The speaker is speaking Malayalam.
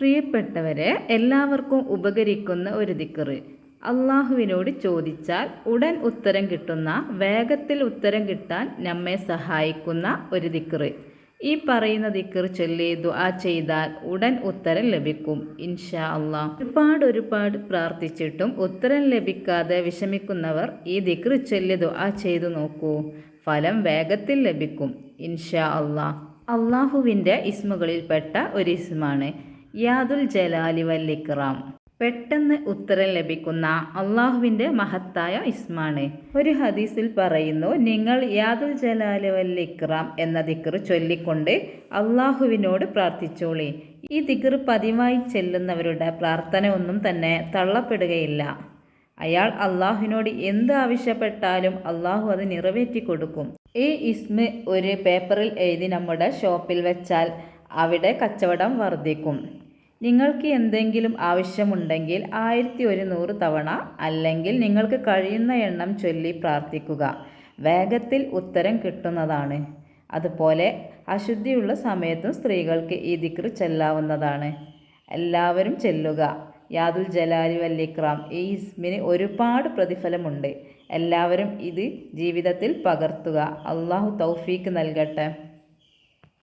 പ്രിയപ്പെട്ടവരെ എല്ലാവർക്കും ഉപകരിക്കുന്ന ഒരു ദിക്കറ് അള്ളാഹുവിനോട് ചോദിച്ചാൽ ഉടൻ ഉത്തരം കിട്ടുന്ന വേഗത്തിൽ ഉത്തരം കിട്ടാൻ നമ്മെ സഹായിക്കുന്ന ഒരു ദിക്കറ് ഈ പറയുന്ന ദിക്കർ ചൊല്ലി ദുആ ചെയ്താൽ ഉടൻ ഉത്തരം ലഭിക്കും ഇൻഷാ അള്ളാഹ് ഒരുപാട് ഒരുപാട് പ്രാർത്ഥിച്ചിട്ടും ഉത്തരം ലഭിക്കാതെ വിഷമിക്കുന്നവർ ഈ ദിക്കർ ചൊല്ലി ദുആ ചെയ്തു നോക്കൂ. ഫലം വേഗത്തിൽ ലഭിക്കും ഇൻഷാ അള്ളാഹ് അള്ളാഹുവിന്റെ ഇസ്മുകളിൽപ്പെട്ട ഒരു ഇസ്മാണ്. യാദുൽ ജലാലി വല്ലിക്റാം പെട്ടെന്ന് ഉത്തരം ലഭിക്കുന്ന അള്ളാഹുവിന്റെ മഹത്തായ ഇസ്മാണ്. ഒരു ഹദീസിൽ പറയുന്നു നിങ്ങൾ യാദുൽ ജലാലി വല്ലിക്റാം എന്ന ദിക്കർ ചൊല്ലിക്കൊണ്ട് അള്ളാഹുവിനോട് പ്രാർത്ഥിച്ചോളി. ഈ ദിക്കർ പതിവായി ചെല്ലുന്നവരുടെ പ്രാർത്ഥന ഒന്നും തന്നെ തള്ളപ്പെടുകയില്ല. അയാൾ അള്ളാഹുവിനോട് എന്ത് ആവശ്യപ്പെട്ടാലും അള്ളാഹു അത് നിറവേറ്റി കൊടുക്കും. ഈ ഇസ്മ ഒരു പേപ്പറിൽ എഴുതി നമ്മുടെ ഷോപ്പിൽ വെച്ചാൽ അവിടെ കച്ചവടം വർദ്ധിക്കും. നിങ്ങൾക്ക് എന്തെങ്കിലും ആവശ്യമുണ്ടെങ്കിൽ ആയിരത്തി ഒരുന്നൂറ് തവണ അല്ലെങ്കിൽ നിങ്ങൾക്ക് കഴിയുന്ന എണ്ണം ചൊല്ലി പ്രാർത്ഥിക്കുക. വേഗത്തിൽ ഉത്തരം കിട്ടുന്നതാണ്. അതുപോലെ അശുദ്ധിയുള്ള സമയത്തും സ്ത്രീകൾക്ക് ഈ ദിക്ർ ചെല്ലാവുന്നതാണ്. എല്ലാവരും ചെല്ലുക. യാദുൽ ജലാലി വല്ലിക്രാം ഈ ഇസ്മിന് ഒരുപാട് പ്രതിഫലമുണ്ട്. എല്ലാവരും ഇത് ജീവിതത്തിൽ പകർത്തുക. അള്ളാഹു തൗഫീക്ക് നൽകട്ടെ.